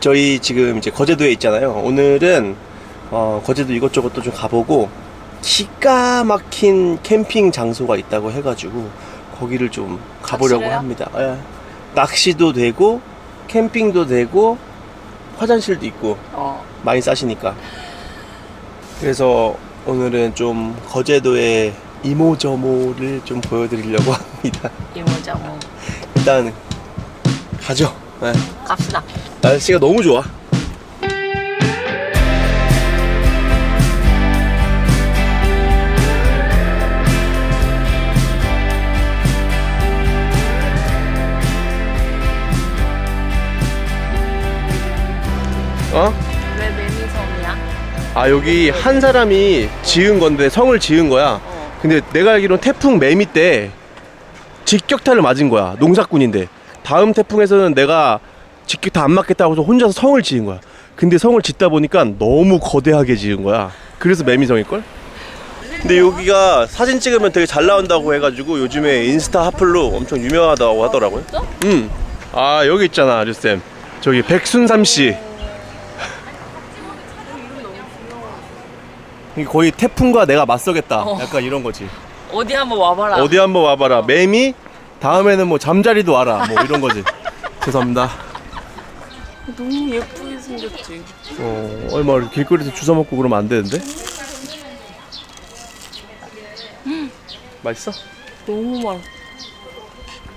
저희 지금 이제 거제도에 있잖아요. 오늘은 어, 거제도 이것저것 또 좀 가보고 기가 막힌 캠핑 장소가 있다고 해가지고 거기를 좀 가보려고 낚시래요? 합니다. 예. 낚시도 되고 캠핑도 되고 화장실도 있고 어. 많이 싸시니까. 그래서 오늘은 좀 거제도의 이모저모를 좀 보여드리려고 합니다. 이모자 뭐. 일단 가죠. 네. 갑시다. 날씨가 너무 좋아. 어? 왜 매미섬이야? 아 여기 한 사람이 지은 건데 성을 지은 거야. 어. 근데 내가 알기로는 태풍 매미 때 직격탄을 맞은 거야. 농사꾼인데 다음 태풍에서는 내가 직격탄 안 맞겠다고 해서 혼자서 성을 지은 거야. 근데 성을 짓다 보니까 너무 거대하게 지은 거야. 그래서 매미성일걸? 근데 여기가 사진 찍으면 되게 잘 나온다고 해가지고 요즘에 인스타 핫플로 엄청 유명하다고 하더라고요. 진짜? 응. 아 여기 있잖아 아주쌤. 저기 백순삼 씨. 이게 거의 태풍과 내가 맞서겠다. 어. 약간 이런 거지. 어디 한번 와봐라. 어디 한번 와봐라. 매미 다음에는 뭐 잠자리도 와라. 뭐 이런 거지. 죄송합니다. 너무 예쁘게 생겼지. 어, 얼마 이렇게 길거리에서 주워 먹고 그러면 안 되는데? 맛있어? 너무 맛.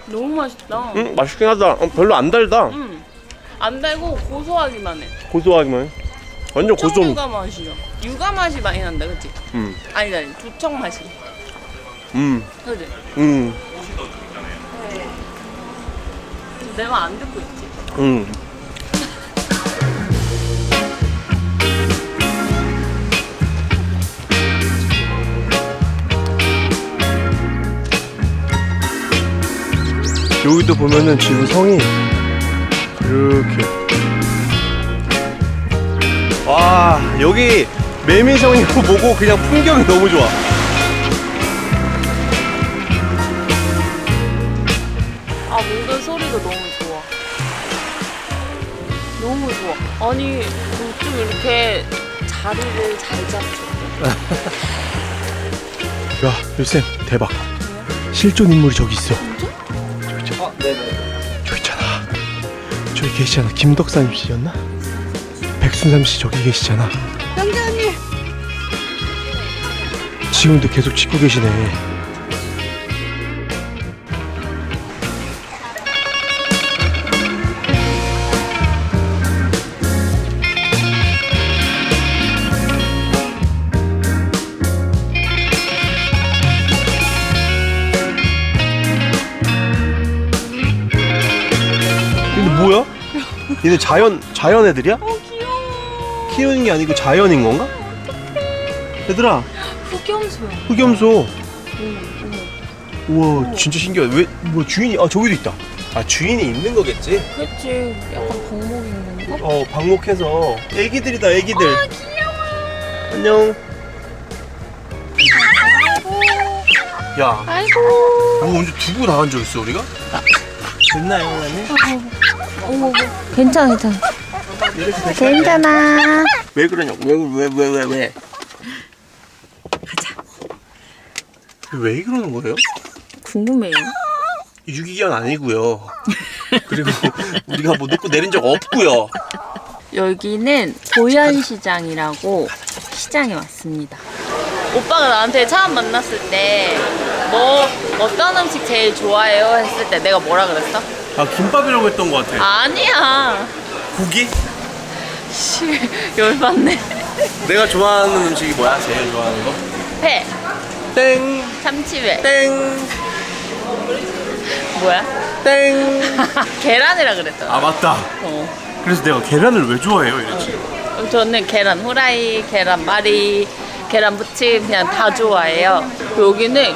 너무 맛있다. 응, 맛있긴 하다. 어, 별로 안 달다. 음. 안 달고 고소하기만 해. 고소하기만 해. 완전 고소. 육가 맛이야. 육아 맛이 많이 난다, 그치? 음, 아니, 아니, 두청 맛이. 음, 그치? 음, 내 말 안 듣고 있지? 음. 여기도 보면은 지금 성이 이렇게 와 여기 매미성이고 뭐고 그냥 풍경이 너무 좋아 아, 모든 소리가 너무 좋아. 너무 좋아. 아니, 좀 이렇게 자리를 잘 잡죠. 야 유쌤 대박 실존 인물이 저기 있어 아, 네네. 저기 있잖아 저기 계시잖아 김덕산 씨였나? 백순삼 씨 저기 계시잖아 영자님! 지금도 계속 찍고 계시네 얘네 자연 자연 애들이야? 어, 귀여워. 키우는 게 아니고 자연인 건가? 얘들아. 흑염소 응, 우와 진짜 신기하다 왜뭐 주인이 아 저기도 있다 아 주인이 있는 거겠지 응. 그치. 약간 방목 있는 거? 어 방목해서 애기들이다 애기들 아, 귀여워. 안녕 야 아이고. 뭐 언제 두고 나간 적 있어 우리가? 됐나요? 어머, 괜찮아, 괜찮아. 괜찮아. 왜 그러냐고 왜왜 왜 왜 왜, 가자. 왜 그러는 거예요? 궁금해요. 유기견 아니고요 그리고 우리가 뭐 놓고 내린 적 없고요 여기는 고현시장이라고 시장에 왔습니다. 오빠가 나한테 처음 만났을 때 뭐 어떤 음식 제일 좋아해요 했을 때 내가 뭐라 그랬어? 아 김밥이라고 했던 것 같아 아니야. 고기? 씨 열받네. 내가 좋아하는 음식이 뭐야? 제일 좋아하는 거? 회, 땡, 참치회. 땡, 뭐야? 땡. 계란이라 그랬잖아. 아 맞다. 어. 그래서 내가 계란을 왜 좋아해요? 이랬지. 저는 계란 후라이, 계란 말이, 계란 부침 그냥 다 좋아해요. 여기는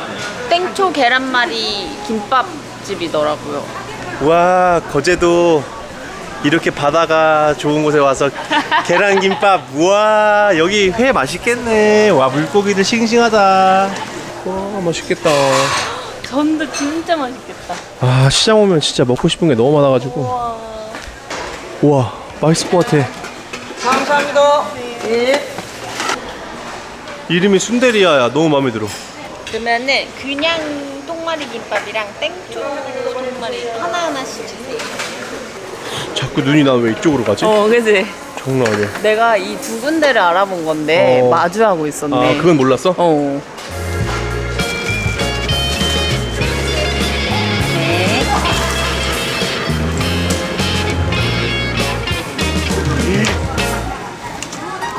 땡초 계란말이 김밥집이더라고요. 와 거제도 이렇게 바다가 좋은 곳에 와서 계란김밥. 우와 여기 회 맛있겠네. 와 물고기들 싱싱하다. 와 맛있겠다. 전도 진짜 맛있겠다. 아 시장 오면 진짜 먹고 싶은 게 너무 많아가지고. 와. 우와 맛있을 것 같아. 감사합니다. 네. 이름이 순대리아야. 너무 마음에 들어. 그러면은 그냥 통마리 김밥이랑 땡초 통마리 하나하나씩 주세요. 자꾸 눈이 나 왜 이쪽으로 가지? 어, 그지? 장난 아니야. 내가 이 두 군데를 알아본 건데 어. 마주하고 있었네. 아, 그건 몰랐어? 어.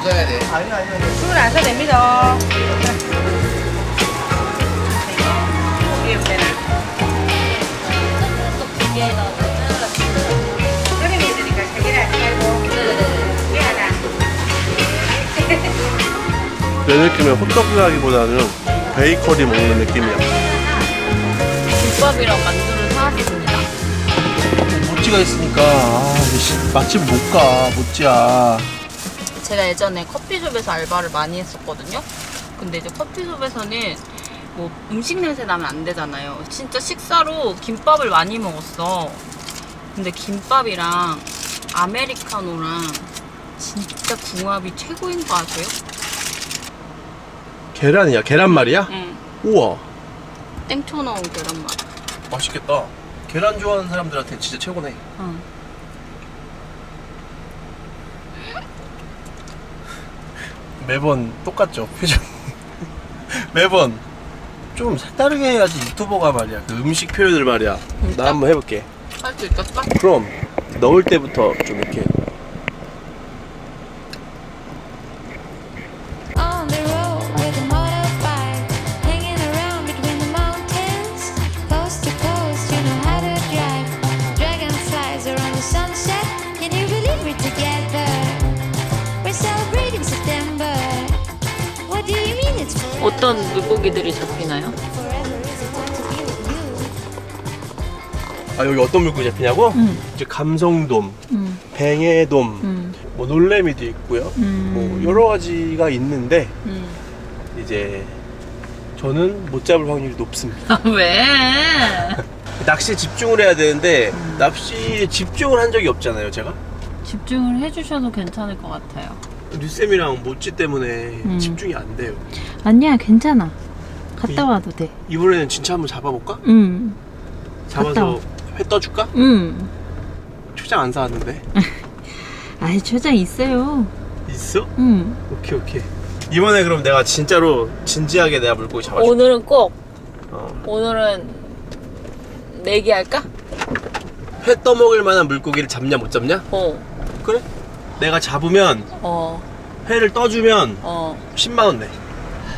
네. 술안 사도 됩니다. 내 느낌은 호떡이라기보다는 베이커리 먹는 느낌이야. 김밥이랑 만두를 사왔습니다. 모찌가 있으니까 아, 맛집 못 가. 모찌야. 제가 예전에 커피숍에서 알바를 많이 했었거든요. 근데 이제 커피숍에서는 뭐 음식 냄새 나면 안 되잖아요. 진짜 식사로 김밥을 많이 먹었어. 근데 김밥이랑 아메리카노랑 진짜 궁합이 최고인 거 아세요? 계란이야. 계란말이야? 응. 우와. 땡초 넣은 계란말. 맛있겠다. 계란 좋아하는 사람들한테 진짜 최고네. 응. 매번 똑같죠 표정. 매번 좀 색다르게 해야지 유튜버가 말이야. 그 음식 표현을 말이야. 진짜? 나 한번 해볼게. 할 수 있겠어? 그럼 넣을 때부터 좀 이렇게 어떤 물고기들이 잡히나요? 아 여기 어떤 물고기 잡히냐고? 응. 이제 감성돔, 응. 뱅에돔, 응. 뭐 놀래미도 있고요. 음. 뭐 여러 가지가 있는데 응. 이제 저는 못 잡을 확률이 높습니다. 아, 왜? 낚시에 집중을 해야 되는데 낚시에 집중을 한 적이 없잖아요, 제가. 집중을 해주셔도 괜찮을 것 같아요. 류쌤이랑 모찌 때문에 음. 집중이 안 돼요. 아니야, 괜찮아. 갔다 이- 와도 돼. 이번에는 진짜 한번 잡아볼까? 응. 잡아서 와. 회 떠줄까? 응. 초장 안 사왔는데. 아이, 초장 있어요. 있어? 응. 오케이 오케이. 이번에 그럼 내가 진짜로 진지하게 내가 물고기 잡아줄게. 오늘은 꼭, 어. 오늘은 내기 할까? 회 떠먹을 만한 물고기를 잡냐 못 잡냐? 어, 그래? 내가 잡으면 어, 회를 떠주면 어. 10만 원 내.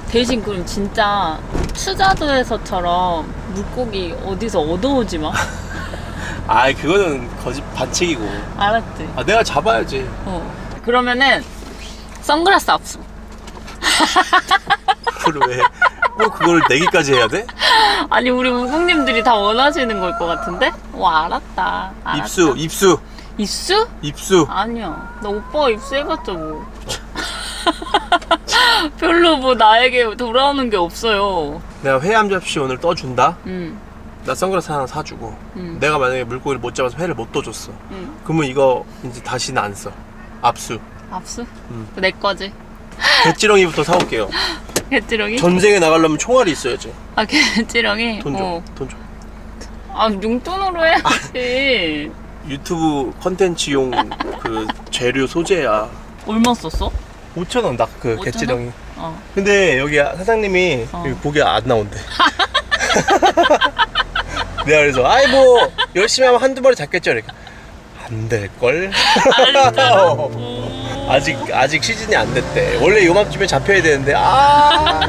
대신 그럼 진짜 투자도에서처럼 물고기 어디서 얻어오지 마. 아 그거는 거짓 반칙이고. 알았지? 아 내가 잡아야지. 어. 그러면은 선글라스 압수. 그걸 왜? 뭐 그걸 내기까지 해야 돼? 아니 우리 우국님들이 다 원하시는 걸 것 같은데? 와 알았다. 알았다. 입수 입수 입수? 입수. 아니야. 나 오빠가 입수해봤자 뭐. 별로 뭐 나에게 돌아오는 게 없어요. 내가 회한 접시 오늘 떠준다. 응, 나 선글라스 하나 사주고. 응, 내가 만약에 물고기를 못 잡아서 회를 못 떠줬어. 응. 그러면 이거 이제 다시는 안 써. 압수. 압수? 응. 내 거지. 개찌렁이부터 사올게요. 개찌렁이? 전쟁에 나가려면 총알이 있어야지. 아 개찌렁이? 돈 줘. 어. 돈 줘. 아 용돈으로 해야지. 유튜브 컨텐츠용 그 재료 소재야. 얼마 썼어? 5천 원딱그 5,000원? 개찌렁이. 어. 근데 여기 사장님이 어. 여기 고기 안 나온대. 내가 그래서 아이 뭐 열심히 하면 한두 마리 잡겠죠. 이렇게 안 될걸. 어. 아직 아직 시즌이 안 됐대. 원래 요맘쯤에 잡혀야 되는데 아.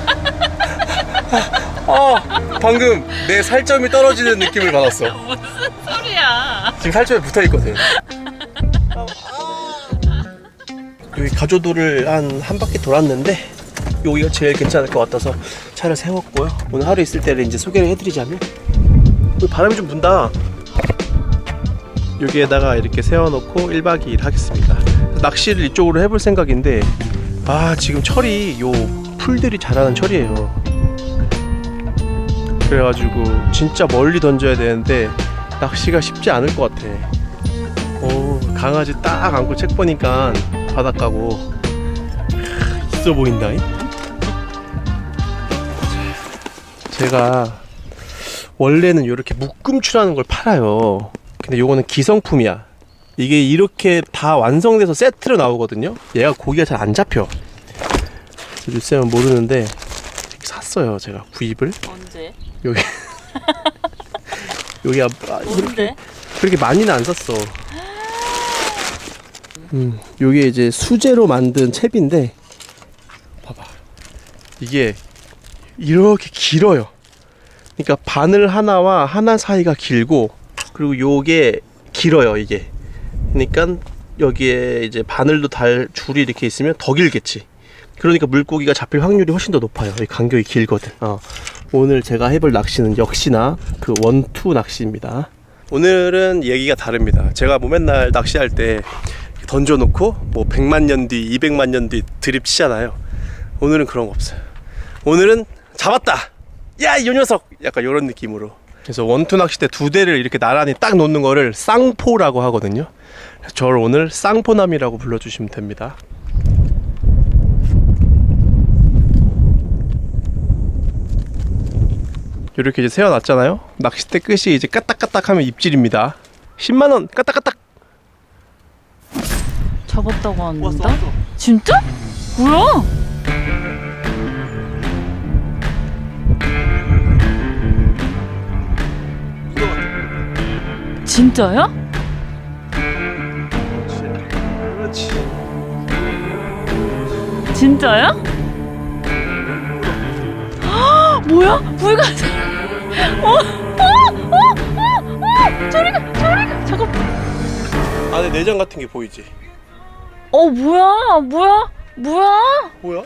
아 방금 내 살점이 떨어지는 느낌을 받았어. 지금 살점에 붙어 있거든. 여기 가조도를 한 한 바퀴 돌았는데 여기가 제일 괜찮을 것 같아서 차를 세웠고요. 오늘 하루 있을 때를 이제 소개를 해드리자면 바람이 좀 분다. 여기에다가 이렇게 세워놓고 1박 2일 하겠습니다. 낚시를 이쪽으로 해볼 생각인데 아 지금 철이 요 풀들이 자라는 철이에요. 그래가지고 진짜 멀리 던져야 되는데 낚시가 쉽지 않을 것 같아. 오 강아지 딱 안고 책 보니까 바닷가고 있어 보인다. 제가 원래는 이렇게 묶음추라는 걸 팔아요. 근데 요거는 기성품이야. 이게 이렇게 다 완성돼서 세트로 나오거든요. 얘가 고기가 잘 안 잡혀. 유쌤은 모르는데 샀어요. 제가 구입을. 언제? 여기 여기 앞 아, 언제? 그렇게 많이는 안 샀어. 음, 요게 이제 수제로 만든 챕인데 봐봐. 이게 이렇게 길어요. 그러니까 바늘 하나와 하나 사이가 길고 그리고 요게 길어요, 이게. 그러니까 여기에 이제 바늘도 달 줄이 이렇게 있으면 더 길겠지. 그러니까 물고기가 잡힐 확률이 훨씬 더 높아요. 이 간격이 길거든. 어. 오늘 제가 해볼 낚시는 역시나 그 원투 낚시입니다. 오늘은 얘기가 다릅니다. 제가 뭐 맨날 낚시할 때 던져놓고 뭐 100만 년 뒤, 200만 년 뒤 드립 치잖아요. 오늘은 그런 거 없어요. 오늘은 잡았다! 야, 이 녀석! 약간 이런 느낌으로. 그래서 원투 낚시 때 두 대를 이렇게 나란히 딱 놓는 거를 쌍포라고 하거든요. 저를 오늘 쌍포남이라고 불러주시면 됩니다. 이렇게 이제 세워놨잖아요. 낚싯대 끝이 이제 까딱까딱하면 입질입니다. 10만 원 까딱까딱. 잡았다고 한다? 진짜? 뭐야? 진짜야? 그렇지. 진짜야? 헉, 뭐야? 불가사. 어? 어? 어? 어? 어? 저리 가, 저리 가. 잠깐. 안에 내장 같은 게 보이지? 어, 뭐야? 뭐야? 뭐야? 뭐야?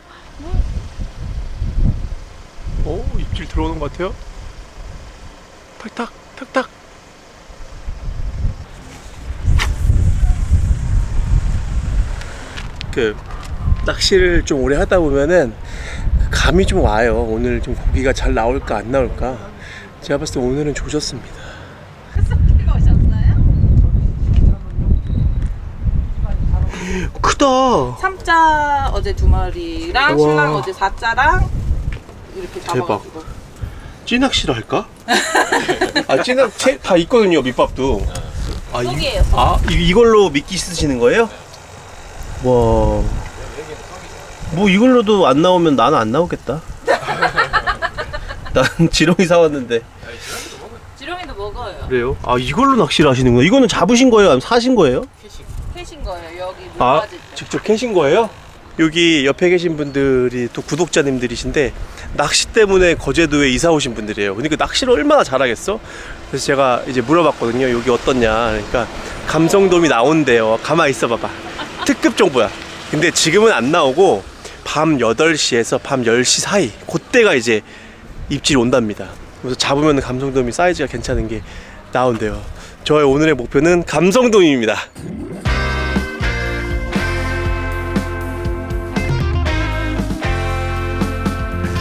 어 입질 들어오는 것 같아요. 탁탁 탁탁. 그 낚시를 좀 오래 하다 보면은 감이 좀 와요. 오늘 좀 고기가 잘 나올까 안 나올까. 제가 봤을 때 오늘은 조졌습니다. 크다. 삼자 어제 두 마리랑 우와. 신랑 어제 사자랑 이렇게 대박. 잡아가지고 찌낚시를 할까? 아 찌낚 채- 다 있거든요 밑밥도. 아, 이, 속이에요, 속. 아 이, 이걸로 미끼 쓰시는 거예요? 와. 뭐 이걸로도 안 나오면 나는 안 나오겠다. 난 지렁이 사왔는데 지렁이도 먹어요. 그래요? 아 이걸로 낚시를 하시는구나. 이거는 잡으신 거예요? 아니면 사신 거예요? 캐신 거예요. 여기 아 물가지. 직접 캐신 거예요? 여기 옆에 계신 분들이 또 구독자님들이신데 낚시 때문에 거제도에 이사 오신 분들이에요. 그러니까 낚시를 얼마나 잘하겠어? 그래서 제가 이제 물어봤거든요. 여기 어떻냐? 그러니까 감성돔이 나온대요. 가만 있어 봐봐. 특급 정보야. 근데 지금은 안 나오고 밤 8시에서 밤 10시 사이 그때가 이제 입질이 온답니다. 그래서 잡으면 감성돔이 사이즈가 괜찮은 게 나온대요. 저의 오늘의 목표는 감성돔입니다.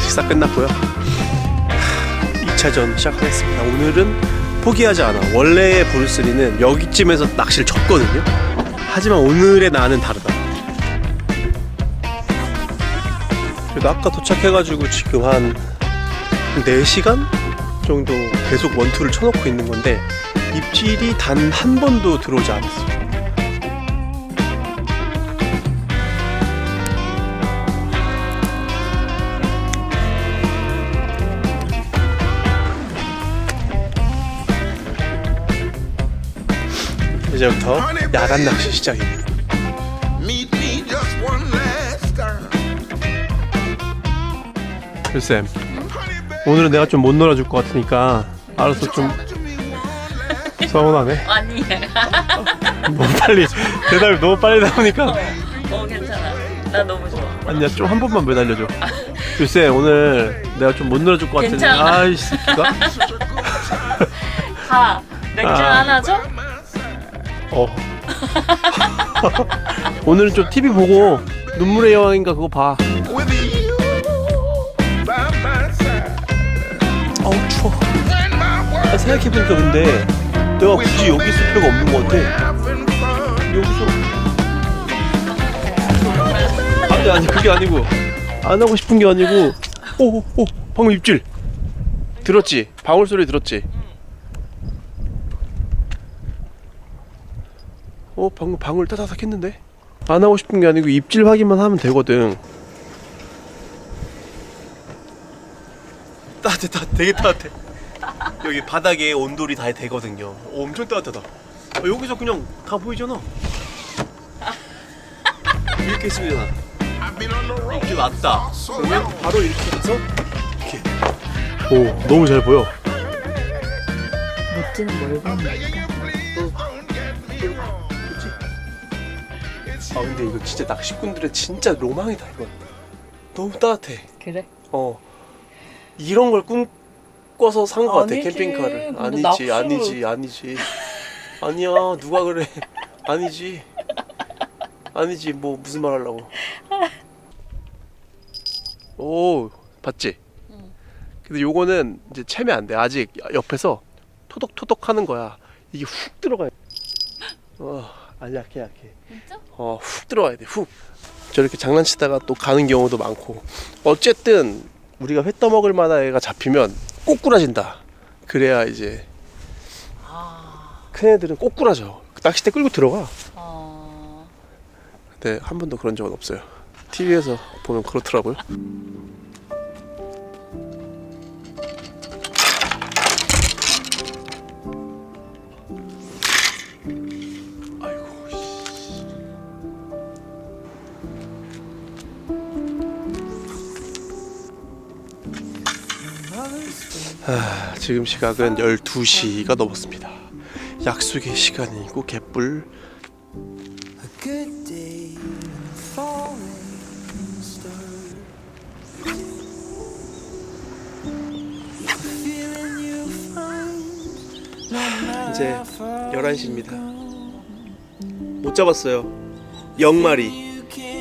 식사 끝났고요. 2차전 시작하겠습니다. 오늘은 포기하지 않아. 원래의 브루스리는 여기쯤에서 낚시를 쳤거든요. 하지만 오늘의 나는 다르다. 그래도 아까 도착해가지고 지금 한 4시간 정도 계속 원투를 쳐놓고 있는 건데 입질이 단 한 번도 들어오지 않았어요. 이제부터 야간 낚시 시작입니다. 글쌤, 오늘은 내가 좀 못 놀아줄 것 같으니까 알아서 좀 서운하네. 아니. 너무 빨리 대답이 너무 빨리 나오니까 어, 괜찮아. 나 너무 좋아. 아니야 좀 한 번만 매달려줘. 글쌤 오늘 내가 좀 못 놀아줄 것 같은데 괜찮아. 아이 새끼가 가. 맥주 아. 하나 줘? 어. 오늘은 좀 TV 보고 눈물의 여왕인가 그거 봐. 아우 추워. 아, 생각해보니까 근데 내가 굳이 여기 있을 필요가 없는 것 같아. 여기서. 아니 아니 그게 아니고. 안 하고 싶은 게 아니고. 오오 방금 입질. 들었지? 방울 소리 들었지? 어 방금 방울 따다닥 했는데? 안 하고 싶은 게 아니고 입질 확인만 하면 되거든 따뜻해 따뜻해. 되게 따뜻해. 여기 바닥에 온돌이 다 되거든요. 어, 엄청 따뜻하다. 어, 여기서 그냥 다 보이잖아. 이렇게 있으면 되잖아 so 그러면 long. 바로 이렇게 해서 이렇게. 오 너무 잘 보여. 멋지는 wrong. 아 근데 이거 진짜 낚시꾼들의 진짜 로망이다 이건. 너무 따뜻해. 그래? 어 이런 걸 꿈꿔서 산 것 같아 아니지. 캠핑카를. 근데 아니지 낚시를- 아니지 아니지. 아니야 누가 그래? 아니지. 아니지 뭐 무슨 말 하려고. 오 봤지? 근데 요거는 이제 채면 안 돼. 아직 옆에서 토독토독 하는 거야. 이게 훅 들어가야 어 알약해 약해. 진짜? 어, 훅 들어와야 돼, 훅. 저렇게 장난치다가 또 가는 경우도 많고. 어쨌든 우리가 회 떠먹을 만한 애가 잡히면 꼬꾸라진다. 그래야 이제 큰 애들은 꼬꾸라져. 낚싯대 끌고 들어가. 어... 근데 한 번도 그런 적은 없어요. TV에서 보면 그렇더라고요. 아, 지금 시각은 12시가 넘었습니다. 약속의 시간이고 개뿔 이제 how far 11시입니다. 못 잡았어요. 영마리.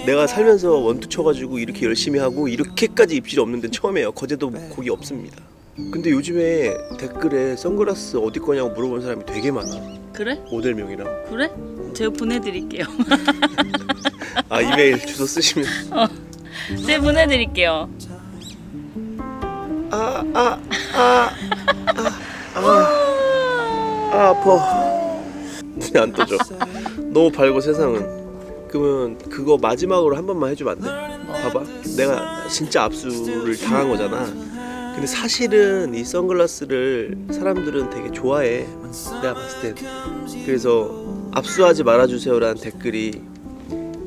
내가 살면서 원투 쳐가지고 이렇게 열심히 하고 이렇게까지 입질이 없는 데는 처음이에요. 거제도 고기 없습니다. 근데 요즘에 댓글에 선글라스 어디 거냐고 물어보는 사람이 되게 많아. 그래? 모델명이랑. 그래? 제가 보내드릴게요. 아 이메일 주소 쓰시면. 제가 보내드릴게요. 아 아 아아아 아파. 눈이 안 떠져. 너무 밝고 세상은. 그러면 그거 마지막으로 한 번만 해주면 안 돼? 봐봐. 내가 진짜 압수를 당한 거잖아. 근데 사실은 이 선글라스를 사람들은 되게 좋아해. 내가 봤을 땐. 그래서 압수하지 말아주세요라는 댓글이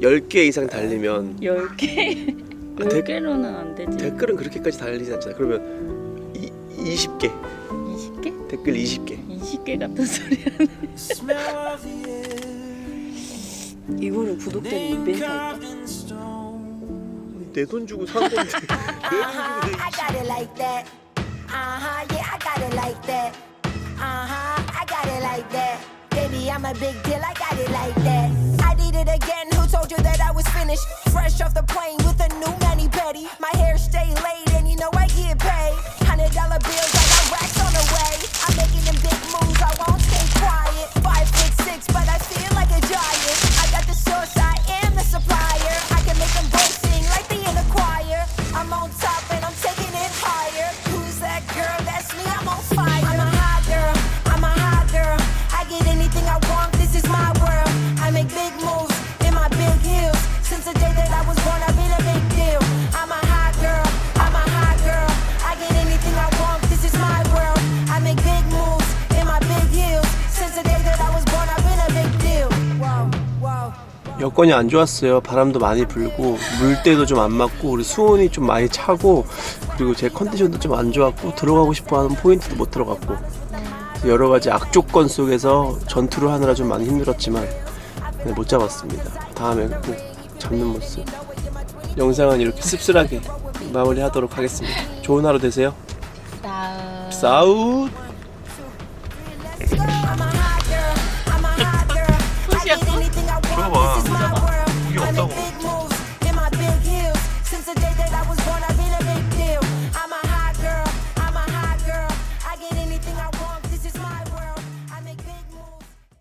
10개 이상 달리면 10개? 아, 댓- 10개로는 안 되지. 댓글은 그렇게까지 달리지 않잖아. 그러면 이, 20개. 20개? 댓글 20개. 20개 같은 소리 하네. 이거를 구독자님 이벤트 할까? Carved in stone. 내 돈 주고 산 건데. 내 돈 주고 내 I got it like that. Uh huh, yeah, I got it like that. Uh huh, I got it like that. Baby, I'm a big deal, I got it like that. I did it again, who told you that I was finished? Fresh off the plane with a new mani petty. My hair stay laid, and you know I get paid. Hundred dollar bills, I got racks on the way. I'm making them big moves, I won't 여건이 안 좋았어요. 바람도 많이 불고 물때도 좀 안 맞고 우리 수온이 좀 많이 차고 그리고 제 컨디션도 좀 안 좋았고 들어가고 싶어하는 포인트도 못 들어갔고 여러 가지 악조건 속에서 전투를 하느라 좀 많이 힘들었지만 네, 못 잡았습니다. 다음에 꼭 잡는 모습 영상은 이렇게 씁쓸하게 마무리하도록 하겠습니다. 좋은 하루 되세요. 나... 싸우